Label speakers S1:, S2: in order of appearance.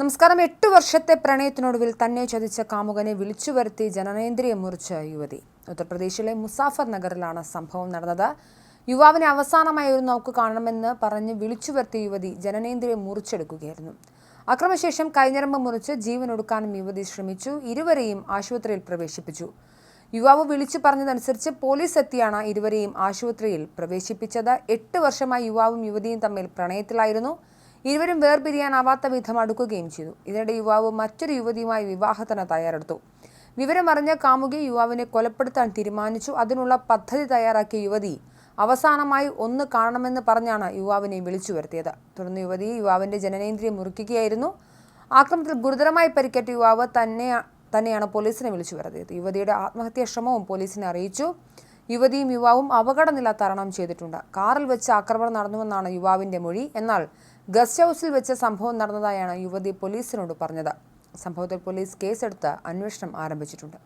S1: നമസ്കാരം. എട്ട് വർഷത്തെ പ്രണയത്തിനൊടുവിൽ തന്നെ ചതിച്ച കാമുകനെ വിളിച്ചു വരുത്തി ജനനേന്ദ്രിയം മുറിച്ച യുവതി. ഉത്തർപ്രദേശിലെ മുസാഫർ നഗറിലാണ് സംഭവം നടന്നത്. യുവാവിനെ അവസാനമായി ഒരു നോക്ക് കാണണമെന്ന് പറഞ്ഞ് വിളിച്ചു വരുത്തിയ യുവതി ജനനേന്ദ്രിയം മുറിച്ചെടുക്കുകയായിരുന്നു അക്രമശേഷം കൈഞ്ഞരമ്പ് മുറിച്ച് ജീവൻ ജീവനൊടുക്കാനും യുവതി ശ്രമിച്ചു. ഇരുവരെയും ആശുപത്രിയിൽ പ്രവേശിപ്പിച്ചു. യുവാവ് വിളിച്ചു പറഞ്ഞതനുസരിച്ച് പോലീസ് എത്തിയാണ് ഇരുവരെയും ആശുപത്രിയിൽ പ്രവേശിപ്പിച്ചത്. എട്ട് വർഷമായി യുവാവും യുവതിയും തമ്മിൽ പ്രണയത്തിലായിരുന്നു. ഇരുവരും വേർപിരിയാനാവാത്ത വിധം അടുക്കുകയും ചെയ്തു. ഇതിനിടെ യുവാവ് മറ്റൊരു യുവതിയുമായി വിവാഹത്തിന് തയ്യാറെടുത്തു. വിവരമറിഞ്ഞ കാമുകി യുവാവിനെ കൊലപ്പെടുത്താൻ തീരുമാനിച്ചു. അതിനുള്ള പദ്ധതി തയ്യാറാക്കിയ യുവതി അവസാനമായി ഒന്ന് കാണണമെന്ന് പറഞ്ഞാണ് യുവാവിനെ വിളിച്ചു വരുത്തിയത്. തുടർന്ന് യുവതി യുവാവിന്റെ ജനനേന്ദ്രിയം മുറിക്കുകയായിരുന്നു. ആക്രമണത്തിൽ ഗുരുതരമായി പരിക്കേറ്റ യുവാവ് തന്നെ തന്നെയാണ് പോലീസിനെ വിളിച്ചു വരുത്തിയത്. യുവതിയുടെ ആത്മഹത്യാ ശ്രമവും പോലീസിനെ അറിയിച്ചു. യുവതിയും യുവാവും അപകടനില തരണം ചെയ്തിട്ടുണ്ട്. കാറിൽ വെച്ച് ആക്രമണം നടന്നുവെന്നാണ് യുവാവിന്റെ മൊഴി. എന്നാൽ ഗസ്റ്റ് ഹൗസിൽ വെച്ച് സംഭവം നടന്നതായാണ് യുവതി പോലീസിനോട് പറഞ്ഞത്. സംഭവത്തിൽ പോലീസ് കേസെടുത്ത് അന്വേഷണം ആരംഭിച്ചിട്ടുണ്ട്.